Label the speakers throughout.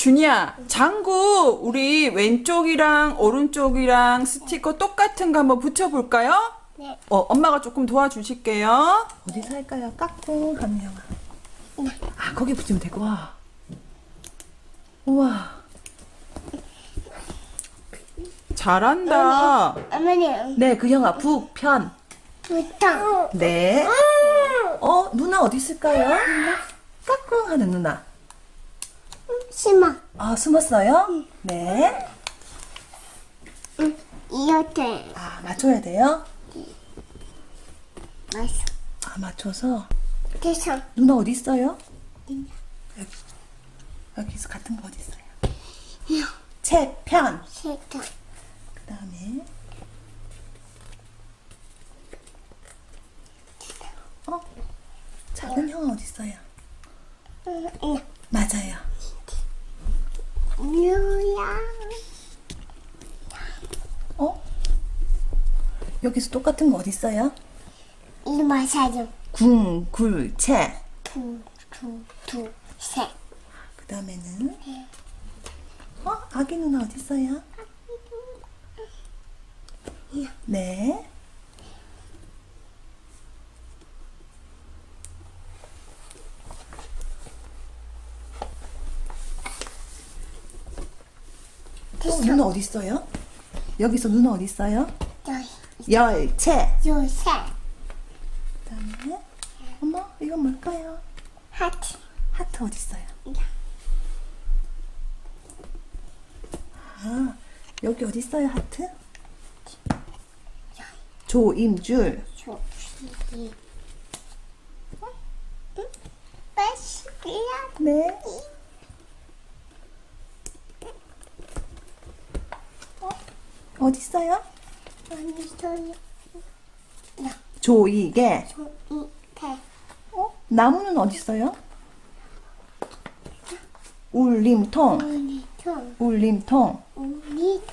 Speaker 1: 준이야, 장구 우리 왼쪽이랑 오른쪽이랑 스티커 똑같은 거 한번 붙여볼까요?
Speaker 2: 네.
Speaker 1: 어, 엄마가 조금 도와주실게요.
Speaker 3: 어디서 할까요? 깍꿍 하면 아 거기 붙이면 되고 와 우와
Speaker 1: 잘한다.
Speaker 2: 어머니,
Speaker 3: 네 그형아 북편
Speaker 2: 부탁.
Speaker 3: 네어 누나 어디 있을까요? 깍꿍 하는 누나
Speaker 2: 심어.
Speaker 3: 아 숨었어요? 네.
Speaker 2: 이렇게.
Speaker 3: 아 맞춰야 돼요?
Speaker 2: 맛있어.
Speaker 3: 아 맞춰서
Speaker 2: 계산.
Speaker 3: 누나 어디 있어요? 여기 여기서 같은 거 어디 있어요? 채편
Speaker 2: 세탁.
Speaker 3: 그 다음에 어 작은 형 어디 있어요?
Speaker 2: 응.
Speaker 3: 맞아요.
Speaker 2: 뭐야?
Speaker 3: 어? 여기서 똑같은 거 어디 있어요?
Speaker 2: 이 마사지.
Speaker 3: 궁, 굴, 채.
Speaker 2: 두, 두, 두, 셋.
Speaker 3: 그 다음에는 어? 아기 누나 어디 있어요? 네. 어, 누나 어디 있어요? 여기서 누나 어디 있어요? 열채.
Speaker 2: 요, 셋.
Speaker 3: 그다음에 어머 이건 뭘까요?
Speaker 2: 하트.
Speaker 3: 하트 어디 있어요? 아 여기 어디 있어요 하트? 조임줄.
Speaker 2: 조기. 응? 맛있게야.
Speaker 3: 네. 어디 있어요?
Speaker 2: 어디 있어요?
Speaker 3: 조이개.
Speaker 2: 조이, 태.
Speaker 3: 어? 나무는 어디 있어요? 울림통.
Speaker 2: 통.
Speaker 3: 울림통.
Speaker 2: 우리 통.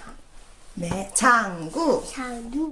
Speaker 3: 네. 장구.
Speaker 2: 자루.